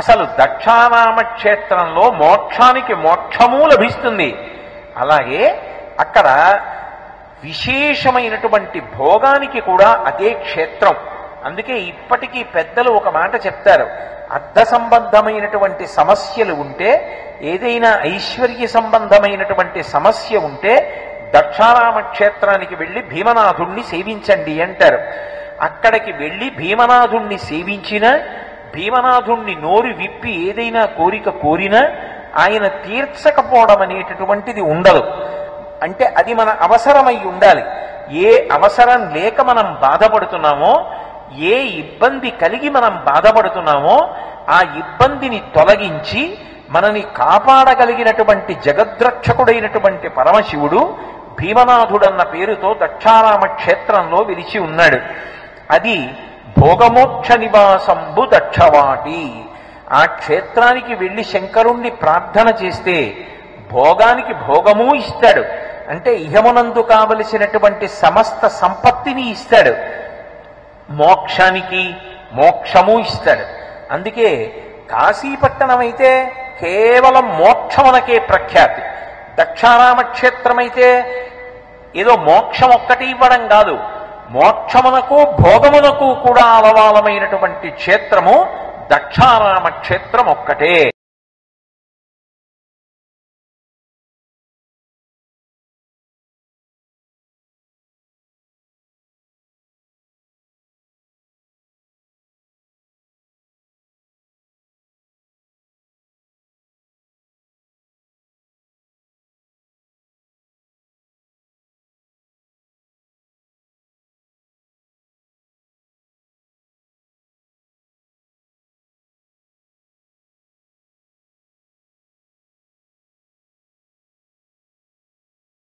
అసలు దక్షారామ క్షేత్రంలో మోక్షానికి మోక్షము లభిస్తుంది. అలాగే అక్కడ విశేషమైనటువంటి భోగానికి కూడా అదే క్షేత్రం. అందుకే ఇప్పటికీ పెద్దలు ఒక మాట చెప్తారు. అర్థ సంబంధమైనటువంటి సమస్యలు ఉంటే ఏదైనా ఐశ్వర్య సంబంధమైనటువంటి సమస్య ఉంటే దక్షారామ క్షేత్రానికి వెళ్ళి భీమనాథుణ్ణి సేవించండి అంటారు. అక్కడికి వెళ్ళి భీమనాథుణ్ణి సేవించిన భీమనాథుణ్ణి నోరు విప్పి ఏదైనా కోరిక కోరినా ఆయన తీర్చకపోవడం అనేటటువంటిది ఉండదు. అంటే అది మన అవసరమై ఉండాలి. ఏ అవసరం లేక మనం బాధపడుతున్నామో ఏ ఇబ్బంది కలిగి మనం బాధపడుతున్నామో ఆ ఇబ్బందిని తొలగించి మనని కాపాడగలిగినటువంటి జగద్రక్షకుడైనటువంటి పరమశివుడు భీమనాథుడన్న పేరుతో దక్షారామ క్షేత్రంలో విలిచి ఉన్నాడు. అది భోగమోక్ష నివాసంబు దక్షవాటి ఆ క్షేత్రానికి వెళ్ళి శంకరుణ్ణి ప్రార్థన చేస్తే భోగానికి భోగము ఇస్తాడు. అంటే ఇహమునందు కావలసినటువంటి సమస్త సంపత్తిని ఇస్తాడు. మోక్షానికి మోక్షము ఇస్తాడు. అందుకే కాశీపట్టణం అయితే కేవలం మోక్షమునకే ప్రఖ్యాతి. దక్షారామ క్షేత్రమైతే ఏదో మోక్షం ఒక్కటి ఇవ్వడం కాదు. మోక్షమునకు భోగమునకు కూడా అలవాలమైనటువంటి క్షేత్రము దక్షారామ క్షేత్రం ఒక్కటే.